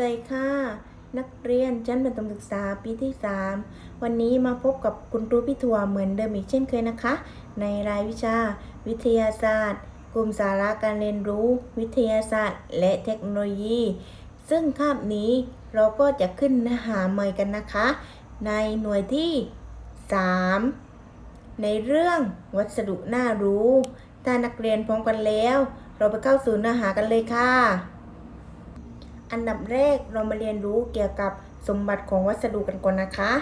วัสดีค่ะ นักเรียนชั้นประถมศึกษาปีที่ 3 วันนี้มาพบกับคุณครูพี่ถั่วเหมือนเดิมอีกเช่นเคยนะคะ ในรายวิชา วิทยาศาสตร์ กลุ่มสาระการเรียนรู้ วิทยาศาสตร์ และเทคโนโลยี ซึ่งคาบนี้เราก็จะขึ้นเนื้อหาใหม่กันนะคะ ในหน่วยที่ 3 ในเรื่องวัสดุน่ารู้ ถ้านักเรียนพร้อมกันแล้ว เราไปเข้าสู่เนื้อหากันเลยค่ะ อันดับแรกเรามาเรียนรู้เกี่ยวกับสมบัติของวัสดุกันก่อนนะคะ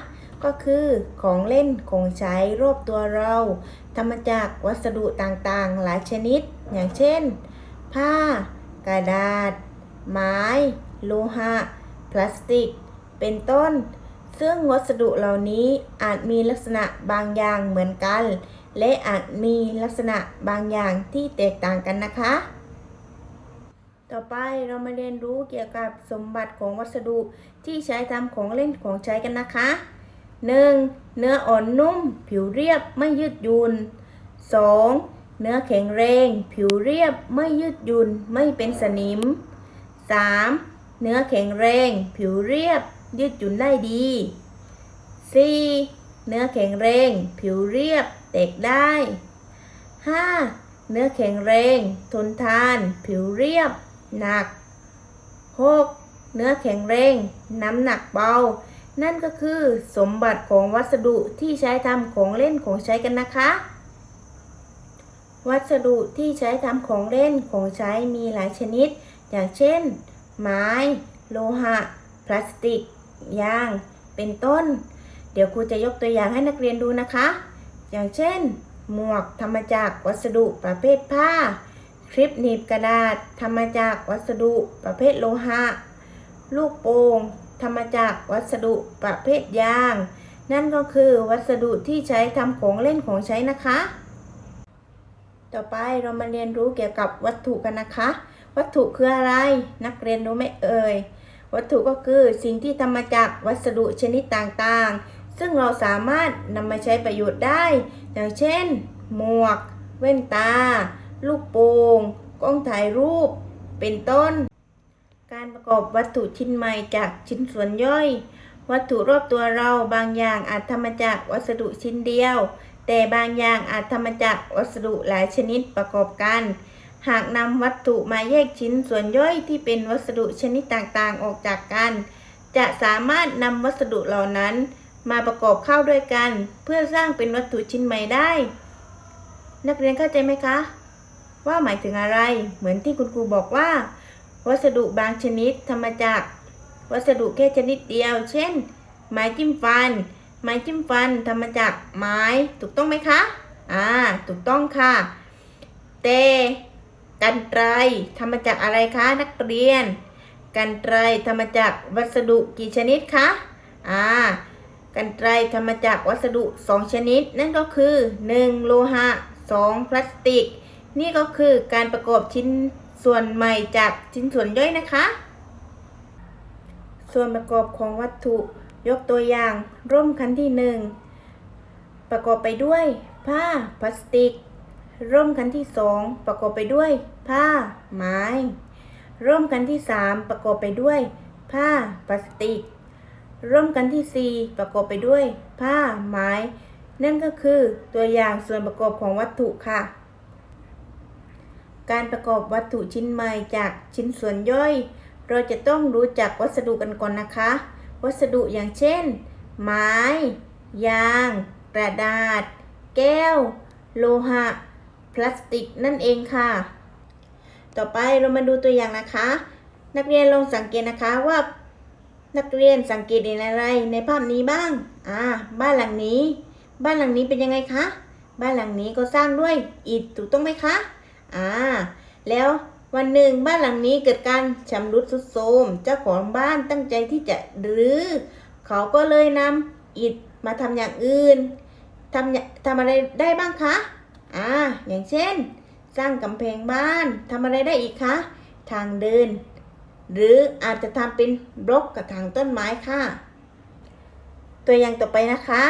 ก็คือของเล่นของใช้รอบตัวเราทำมาจากวัสดุต่างๆ หลายชนิด อย่างเช่น ผ้า กระดาษ ไม้ โลหะ พลาสติก เป็นต้น ซึ่งวัสดุเหล่านี้อาจมีลักษณะบางอย่างเหมือนกัน และอาจมีลักษณะบางอย่างที่แตกต่างกันนะคะ ต่อไปเรามาเรียนรู้เกี่ยวกับสมบัติของวัสดุที่ใช้ทำของเล่นของใช้กันนะคะ 1. เนื้ออ่อนนุ่ม ผิวเรียบไม่ยืดหยุ่น 2. เนื้อแข็งแรง ผิวเรียบไม่ยืดหยุ่นไม่เป็นสนิม 3. เนื้อแข็งแรง ผิวเรียบยืดหยุ่นได้ดี 4. เนื้อแข็งแรง ผิวเรียบแตกได้ 5. เนื้อแข็งแรง ทนทาน ผิวเรียบ หนัก 6. เนื้อแข็งแรง น้ำหนักเบา นั่นก็คือสมบัติของวัสดุที่ใช้ทำของเล่นของใช้กันนะคะ วัสดุที่ใช้ทำของเล่นของใช้มีหลายชนิด อย่างเช่น ไม้ โลหะ พลาสติก ยาง เป็นต้น เดี๋ยวครูจะยกตัวอย่างให้นักเรียนดูนะคะ อย่างเช่น หมวกทำมาจากวัสดุประเภทผ้า คลิปหนีบกระดาษทำมาจากวัสดุประเภทโลหะ ลูกโป่งทำมาจากวัสดุประเภทยาง นั่นก็คือวัสดุที่ใช้ทำของเล่นของใช้นะคะ ต่อไปเรามาเรียนรู้เกี่ยวกับวัตถุกันนะคะ วัตถุคืออะไร นักเรียนรู้ไหมเอ่ย วัตถุก็คือสิ่งที่ทำมาจากวัสดุชนิดต่างๆ ซึ่งเราสามารถนำมาใช้ประโยชน์ได้ อย่างเช่น หมวก แว่นตา ลูกโป่งกล้องถ่ายรูป เป็นต้น การประกอบวัตถุชิ้นใหม่จากชิ้นส่วนย่อย วัตถุรอบตัวเราบางอย่างอาจทำมาจากวัสดุชิ้นเดียว แต่บางอย่างอาจทำมาจากวัสดุหลายชนิดประกอบกัน หากนำวัตถุมาแยกชิ้นส่วนย่อยที่เป็นวัสดุชนิดต่างๆออกจากกัน จะสามารถนำวัสดุเหล่านั้นมาประกอบเข้าด้วยกัน เพื่อสร้างเป็นวัตถุชิ้นใหม่ได้ นักเรียนเข้าใจไหมคะ ว่าหมายถึงอะไร เหมือนที่คุณครูบอกว่า วัสดุบางชนิดทำมาจาก วัสดุแค่ชนิดเดียว เช่น ไม้จิ้มฟัน ไม้จิ้มฟันทำมาจากไม้ ถูกต้องไหมคะ อ่า ถูกต้องค่ะแต่กันไกรทำมาจากอะไรคะนักเรียน กันไกรทำมาจากวัสดุกี่ชนิดคะ อ่ากันไกรทำมาจากวัสดุ 2 ชนิด นั่นก็คือ 1. โลหะ 2. พลาสติก นี่ก็คือการประกอบชิ้นส่วนใหม่จากชิ้นส่วนย่อยนะคะ ส่วนประกอบของวัตถุยกตัวอย่างร่มคันที่หนึ่งประกอบไปด้วย ผ้าพลาสติก ร่มคันที่สองประกอบไปด้วย ผ้าไม้ ร่มคันที่สามประกอบไปด้วย ผ้าพลาสติก ร่มกันที่4ประกอบไปด้วย ผ้าไม้ นั่นก็คือตัวอย่างส่วนประกอบของวัตถุค่ะ การประกอบวัตถุชิ้นใหม่จากชิ้นส่วนย่อย เราจะต้องรู้จักวัสดุกันก่อนนะคะ วัสดุอย่างเช่น ไม้ ยาง กระดาษ แก้ว โลหะ พลาสติกนั่นเองค่ะ ต่อไปเรามาดูตัวอย่างนะคะ นักเรียนลองสังเกตนะคะว่า นักเรียนสังเกตเห็นอะไรในภาพนี้บ้าง อ่า บ้านหลังนี้ บ้านหลังนี้เป็นยังไงคะ บ้านหลังนี้ก็สร้างด้วยอิฐถูกต้องไหมคะ อ่า แล้ววันหนึ่งบ้านหลังนี้เกิดการชำรุดทรุดโทรมเจ้าของบ้านตั้งใจที่จะรื้อเขาก็เลยนำอิฐมาทำอย่างอื่นทำทำอะไรได้บ้างคะ อ่า อย่างเช่น สร้างกำแพงบ้านทำอะไรได้อีกคะ ทางเดิน หรืออาจจะทำเป็นบล็อกกระถางต้นไม้ค่ะ ตัวอย่างต่อไปนะคะ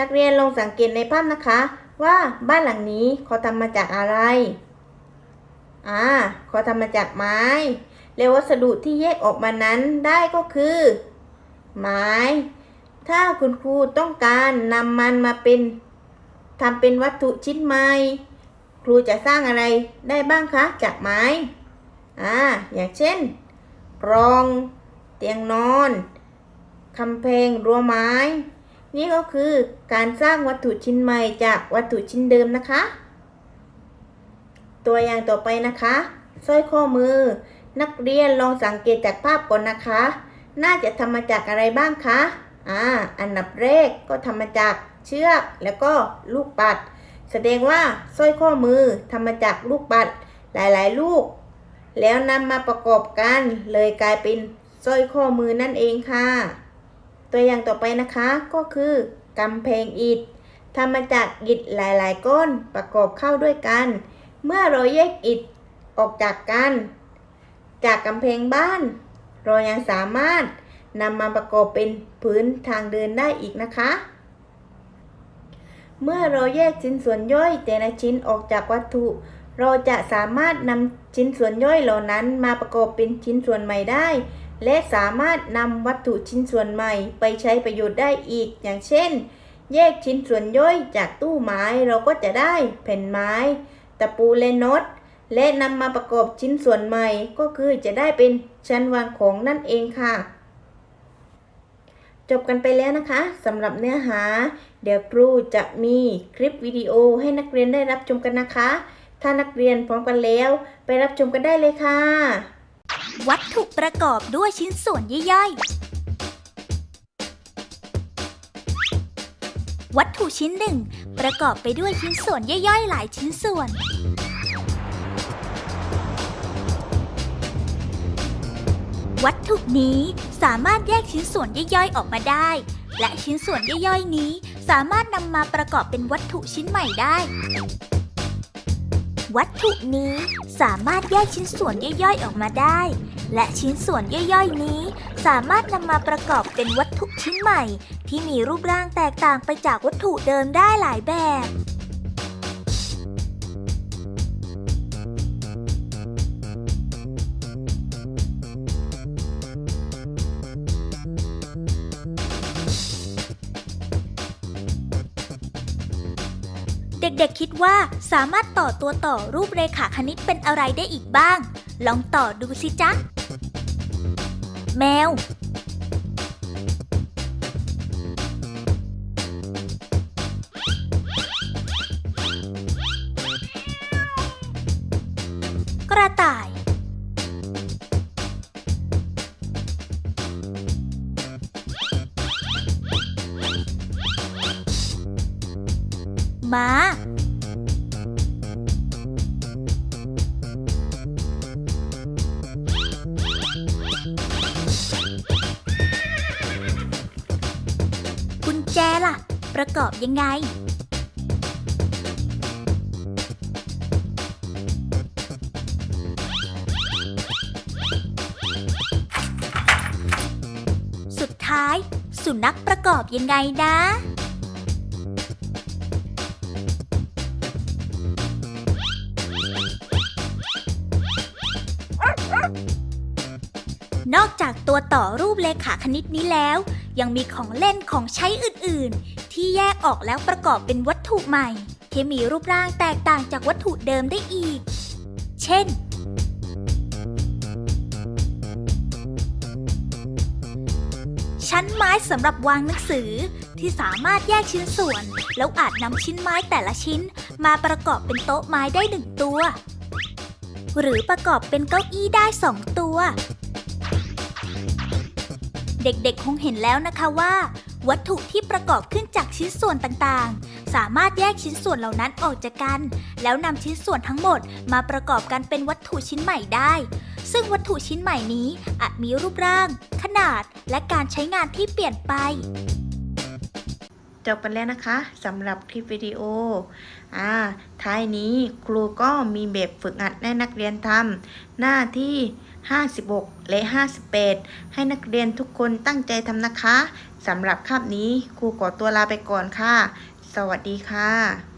นักเรียนลองสังเกตในภาพนะคะ ว่าบ้านหลังนี้เขาทำมาจากอะไร อ่าเขาทำมาจากไม้ และวัสดุที่แยกออกมานั้นได้ก็คือ ไม้ ถ้าคุณครูต้องการนำมันมาเป็นทำเป็นวัตถุชิ้นใหม่ ครูจะสร้างอะไรได้บ้างคะจากไม้ อ่า อย่างเช่น รอง เตียงนอนคำแพงรั้วไม้ นี่ก็คือการสร้างวัตถุชิ้นใหม่จากวัตถุชิ้นเดิมนะคะ ตัวอย่างต่อไปนะคะสร้อยข้อมือ นักเรียนลองสังเกตจากภาพก่อนนะคะ น่าจะทำมาจากอะไรบ้างคะอ่าอันดับแรกก็ทำมาจากเชือกแล้วก็ลูกปัด แสดงว่าสร้อยข้อมือทำมาจากลูกปัดหลายๆ ลูก แล้วนำมาประกอบกันเลยกลายเป็นสร้อยข้อมือนั่นเองค่ะ ตัวอย่างต่อไปนะคะก็คือกำแพงอิฐทำมาจากอิฐหลายๆ ก้อนประกอบเข้าด้วยกัน เมื่อเราแยกอิฐออกจากกัน จากกำแพงบ้าน เรายังสามารถนำมาประกอบเป็นพื้นทางเดินได้อีกนะคะ เมื่อเราแยกชิ้นส่วนย่อยแต่ละชิ้นออกจากวัตถุ เราจะสามารถนำชิ้นส่วนย่อยเหล่านั้นมาประกอบเป็นชิ้นส่วนใหม่ได้ และสามารถนำวัตถุชิ้นส่วนใหม่ไปใช้ประโยชน์ได้อีก อย่างเช่น แยกชิ้นส่วนย่อยจากตู้ไม้เราก็จะได้แผ่นไม้ ตะปูและน็อตและนำมาประกอบชิ้นส่วนใหม่ก็คือจะได้เป็นชั้นวางของนั่นเองค่ะ จบกันไปแล้วนะคะสำหรับเนื้อหา เดี๋ยวครูจะมีคลิปวิดีโอให้นักเรียนได้รับชมกันนะคะ ถ้านักเรียนพร้อมกันแล้ว ไปรับชมกันได้เลยค่ะ วัตถุประกอบด้วยชิ้นส่วนย่อยๆ วัตถุชิ้นหนึ่งประกอบไปด้วยชิ้นส่วนย่อยๆ หลายชิ้นส่วน วัตถุนี้สามารถแยกชิ้นส่วนย่อยๆ ออกมาได้ และชิ้นส่วนย่อยๆ นี้สามารถนำมาประกอบเป็นวัตถุชิ้นใหม่ได้วัตถุนี้สามารถแยกชิ้นส่วนย่อยๆออกมาได้ และชิ้นส่วนย่อยๆนี้ สามารถนำมาประกอบเป็นวัตถุชิ้นใหม่ ที่มีรูปร่างแตกต่างไปจากวัตถุเดิมได้หลายแบบเด็กๆคิดว่าสามารถต่อตัวต่อรูปเรขาคณิตเป็นอะไรได้อีกบ้าง ลองต่อดูสิจ๊ะ แมว กระต่าย ม้า กอบยังไง สุดท้าย สุนัขประกอบยังไงนะนอกจากตัวต่อรูปเลขาคณิตนี้แล้ว ยังมีของเล่นของใช้อื่น ๆ ที่แยกออกแล้วประกอบเป็นวัตถุใหม่ ที่มีรูปร่างแตกต่างจากวัตถุเดิมได้อีก เช่น ชั้นไม้สำหรับวางหนังสือที่สามารถแยกชิ้นส่วน แล้วอาจนำชิ้นไม้แต่ละชิ้น มาประกอบเป็นโต๊ะไม้ได้หนึ่งตัว หรือประกอบเป็นเก้าอี้ได้สองตัว เด็กๆคงเห็นแล้วนะคะว่า วัตถุที่ประกอบขึ้นจากชิ้นส่วนต่างๆ สามารถแยกชิ้นส่วนเหล่านั้นออกจากกัน แล้วนำชิ้นส่วนทั้งหมดมาประกอบกันเป็นวัตถุชิ้นใหม่ได้ ซึ่งวัตถุชิ้นใหม่นี้อาจมีรูปร่าง ขนาด และการใช้งานที่เปลี่ยนไป จบไปแล้วนะคะสำหรับคลิปวิดีโออ่าท้ายนี้ครูก็มีแบบฝึกหัดให้นักเรียนทำหน้าที่ 56 และ 58 ให้นักเรียนทุกคนตั้งใจทำนะคะสำหรับคาบนี้ครูขอตัวลาไปก่อนค่ะ สวัสดีค่ะ